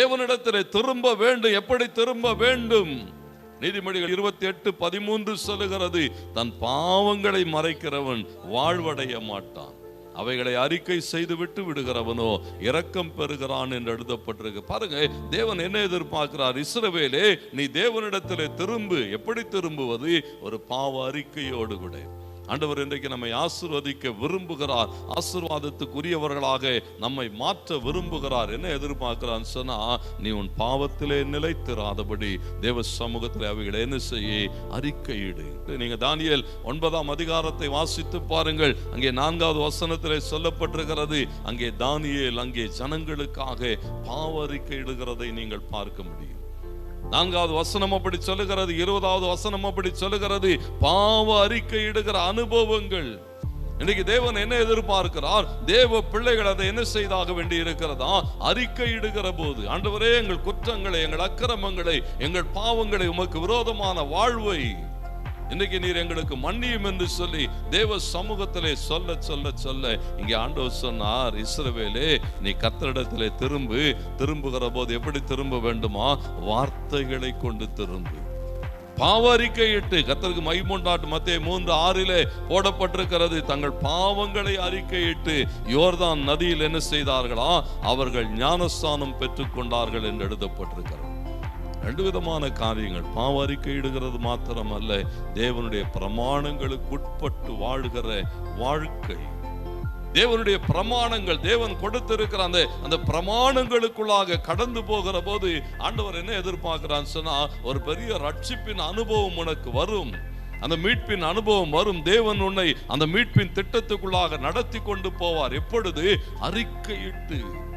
தேவனிடத்தில் திரும்ப வேண்டும். எப்படி திரும்ப வேண்டும்? நீதிமொழிகள் இருபத்தி எட்டு பதிமூன்று சொல்லுகிறது தன் பாவங்களை மறைக்கிறவன் வாழ்வடைய மாட்டான். அவைகளை அறிக்கை செய்து விட்டு விடுகிறவனோ இரக்கம் பெறுகிறான் என்று எழுதப்பட்டிருக்கு. பாருங்க தேவன் என்ன எதிர்பார்க்கிறார்? இஸ்ரவேலே நீ தேவனிடத்திலே திரும்பு. எப்படி திரும்புவது? ஒரு பாவ அறிக்கையோடு கூட. ஆண்டவர் இன்றைக்கு நம்மை ஆசிர்வதிக்க விரும்புகிறார். ஆசிர்வாதத்துக்குரியவர்களாக நம்மை மாற்ற விரும்புகிறார். என்ன எதிர்பார்க்கிறான்னு சொன்னா நீ உன் பாவத்திலே நிலைத்திராதபடி தேவ சமூகத்தில் அவைகளை என்ன செய்ய? அறிக்கையிடு. நீங்க தானியல் ஒன்பதாம் அதிகாரத்தை வாசித்து பாருங்கள். அங்கே நான்காவது வசனத்திலே சொல்லப்பட்டிருக்கிறது அங்கே தானியல் அங்கே ஜனங்களுக்காக பாவ அறிக்கையிடுகிறதை நீங்கள் பார்க்க முடியும். நான்காவது வசனம் அப்படி சொல்லுகிறது இருபதாவது வசனம் அப்படி சொல்லுகிறது. பாவ அறிக்கை இடுகிற அனுபவங்கள். இன்னைக்கு தேவன் என்ன எதிர்பார்க்கிறார்? தேவ பிள்ளைகள் அதை என்ன செய்தாக வேண்டி இருக்கிறதா? அறிக்கை இடுகிற போது. ஆண்டவரே எங்கள் குற்றங்களை எங்கள் அக்கிரமங்களை எங்கள் பாவங்களை உமக்கு விரோதமான வாழ்வை இன்னைக்கு நீர் எங்களுக்கு மன்னியும் என்று சொல்லி தேவ சமூகத்திலே சொல்ல சொல்ல சொல்ல இங்கே ஆண்டவர் சொன்னார் இஸ்ரவேலே நீ கத்தரிடத்திலே திரும்பு. திரும்புகிற போது எப்படி திரும்ப வேண்டுமா? வார்த்தைகளை கொண்டு திரும்பு. பாவ அறிக்கையிட்டு கத்தருக்கு மைமுண்டாட்டு மத்திய மூன்று ஆறிலே போடப்பட்டிருக்கிறது. தங்கள் பாவங்களை அறிக்கையிட்டு யோர்தான் நதியில் என்ன செய்தார்களா? அவர்கள் ஞானஸ்தானம் பெற்றுக்கொண்டார்கள் என்று எழுதப்பட்டிருக்கிறது. ரெண்டு விதமான காரியங்கள் பாவ அறிக்கையிடுகிறது மாத்திரமல்ல தேவனுடைய பிரமாணங்களுக்கு உட்பட்டு வாழ்கிற வாழ்க்கை. தேவனுடைய பிரமாணங்கள் தேவன் கொடுத்திருக்கிற அந்த அந்த பிரமாணங்களுக்குள்ளாக கடந்து போகிற போது ஆண்டவர் என்ன எதிர்பார்க்கிறான்னு சொன்னா ஒரு பெரிய ரட்சிப்பின் அனுபவம் உனக்கு வரும். அந்த மீட்பின் அனுபவம் வரும். தேவன் உன்னை அந்த மீட்பின் திட்டத்துக்குள்ளாக நடத்தி கொண்டு போவார். எப்பொழுது? அறிக்கையிட்டு.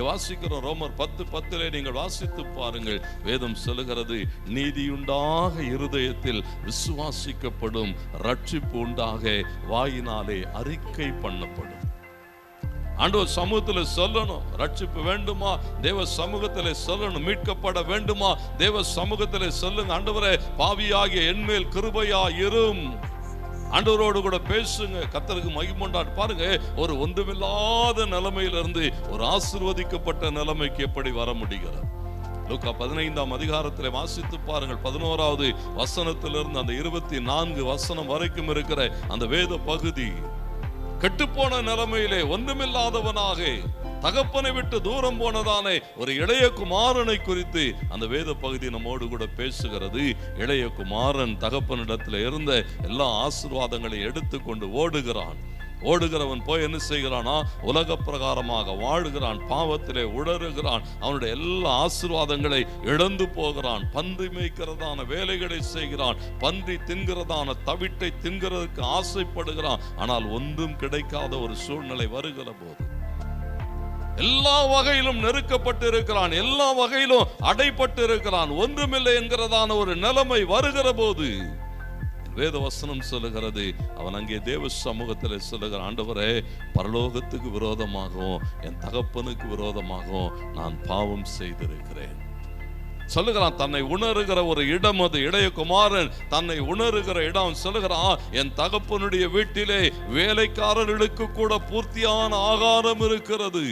இங்கே வாசிக்கிறோம் ரோமர் பத்து பத்திலே நீங்கள் வாசித்து பாருங்கள். வேதம் சொல்லுகிறது நீதியுண்டாக இருதயத்தில் விசுவாசிக்கப்படும் ரட்சிப்பு உண்டாக வாயினாலே அறிக்கை பண்ணப்படும். ஆண்டவர் சமூகத்துல சொல்லணும் ரட்சிப்பு வேண்டுமா? தேவ சமூகத்தில் சொல்லணும் மீட்கப்பட வேண்டுமா? தேவ சமூகத்தில் சொல்லுங்க ஆண்டவரே பாவியாகிய என்மேல் கிருபையா இரும் ஆண்டவரோடு கூட பேசுங்க. கத்தருக்கு மகிமுண்டாட்டு பாருங்க ஒரு ஒன்றுமில்லாத நிலைமையிலிருந்து ஒரு ஆசிர்வதிக்கப்பட்ட நிலைமைக்கு எப்படி வர முடிகிறது? லூக்கா பதினைந்தாம் அதிகாரத்தில் வாசித்து பாருங்கள். பதினோராவது வசனத்திலிருந்து அந்த இருபத்தி நான்கு வசனம் வரைக்கும் இருக்கிற அந்த வேத பகுதி. கெட்டுப்போன நிலைமையிலே ஒன்றுமில்லாதவனாக தகப்பனை விட்டு தூரம் போனதானே ஒரு இளைய குமாரனை குறித்து அந்த வேத பகுதி நம்மோடு கூட பேசுகிறது. இளைய குமாரன் தகப்பனிடத்தில் இருந்த எல்லா ஆசிர்வாதங்களையும் எடுத்துக்கொண்டு ஓடுகிறான். ஓடுகிறவன் போய் என்ன செய்கிறானா? உலக பிரகாரமாக வாழுகிறான் பாவத்திலே உடறுகிறான் அவனுடைய எல்லா ஆசிர்வாதங்களை இழந்து போகிறான் பன்றி மேய்க்கிறதான வேலைகளை செய்கிறான் பன்றி தின்கிறதான தவிட்டை தின்கிறதுக்கு ஆசைப்படுகிறான். ஆனால் ஒன்றும் கிடைக்காத ஒரு சூழ்நிலை வருகிற போது எல்லா வகையிலும் நெருக்கப்பட்டு இருக்கிறான் எல்லா வகையிலும் அடைப்பட்டு இருக்கிறான் ஒன்றுமில்லை என்கிறதான ஒரு நிலைமை வருகிற போது வேத வசனம் சொல்லுகிறது. அவன் அங்கே தேவ சமூகத்தில் சொல்லுகிற ஆண்டவரே பரலோகத்துக்கு விரோதமாகவும் என் தகப்பனுக்கு விரோதமாகவும் நான் பாவம் செய்திருக்கிறேன். சொல்லுகிறான் தன்னை உணருகிற ஒரு இடம் அது இடையகுமாரன் தன்னை உணருகிற இடம். சொல்லுகிறான் என் தகப்பனுடைய வீட்டிலே வேலைக்காரர்களுக்கு கூட பூர்த்தியான ஆகாரம் இருக்கிறது.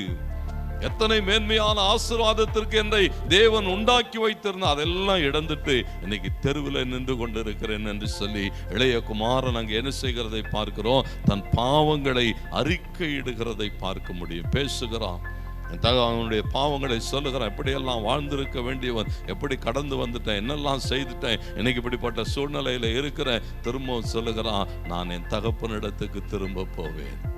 எத்தனை மேன்மையான ஆசீர்வாதத்திற்கு என்னை தேவன் உண்டாக்கி வைத்திருந்த அதெல்லாம் இழந்துட்டு இன்னைக்கு தெருவில் நின்று கொண்டிருக்கிறேன் என்று சொல்லி இளைய குமாரன் அங்கே என்ன செய்கிறதை பார்க்கிறோம். தன் பாவங்களை அறிக்கையிடுகிறதை பார்க்க முடியும். பேசுகிறான். என் தக அவனுடைய பாவங்களை சொல்லுகிறான். எப்படியெல்லாம் வாழ்ந்திருக்க வேண்டியவன் எப்படி கடந்து வந்துட்டேன் என்னெல்லாம் செய்துட்டேன் இன்னைக்கு இப்படிப்பட்ட சூழ்நிலையில இருக்கிறேன். திரும்பவும் சொல்லுகிறான் நான் என் தகப்பனிடத்துக்கு திரும்ப போவேன்.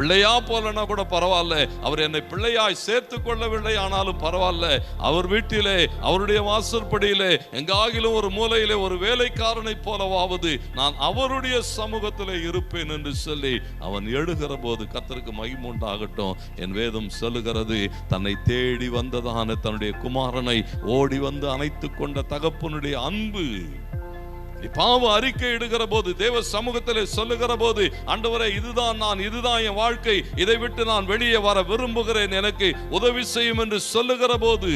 பிள்ளையா போலனா கூட பரவாயில்ல. அவர் என்னை பிள்ளையாய் சேர்த்து கொள்ளவில்லை ஆனாலும் பரவாயில்ல. அவர் வீட்டிலே அவருடைய வாசற்படியிலே எங்காகிலும் ஒரு மூலையிலே ஒரு வேலைக்காரனை போலவாவது நான் அவருடைய சமூகத்திலே இருப்பேன் என்று சொல்லி அவன் எழுகிற போது கத்தருக்கு மகிமுண்டாகட்டும் என் வேதம் சொல்லுகிறது தன்னை தேடி வந்ததான தன்னுடைய குமாரனை ஓடி வந்து அணைத்து கொண்ட தகப்பனுடைய அன்பு. நீ பாவ அறிக்கை இடுகிற போது தேவ சமூகத்தில் சொல்லுகிற போது ஆண்டவரே இதுதான் நான் இதுதான் என் வாழ்க்கை. இதை விட்டு நான் வெளியே வர விரும்புகிறேன் எனக்கு உதவி செய்யும் என்று சொல்லுகிற போது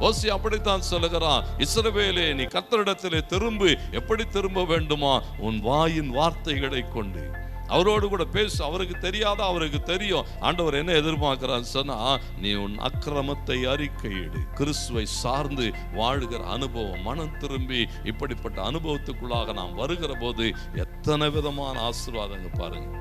ஓசி அப்படித்தான் சொல்லுகிறான் இஸ்ரவேலே நீ கத்தரிடத்திலே திரும்பு. எப்படி திரும்ப வேண்டுமா? உன் வாயின் வார்த்தைகளை கொண்டு. அவரோடு கூட பேசு அவருக்கு தெரியாத அவருக்கு தெரியும். ஆண்டவர் என்ன எதிர்பார்க்கிறான்னு சொன்னா நீ உன் அக்கிரமத்தை அறிக்கையிடு கிறிஸ்துவை சார்ந்து வாழுகிற அனுபவம் மனம் திரும்பி இப்படிப்பட்ட அனுபவத்துக்குள்ளாக நாம் வருகிற போது எத்தனை விதமான ஆசீர்வாதங்க பாருங்கள்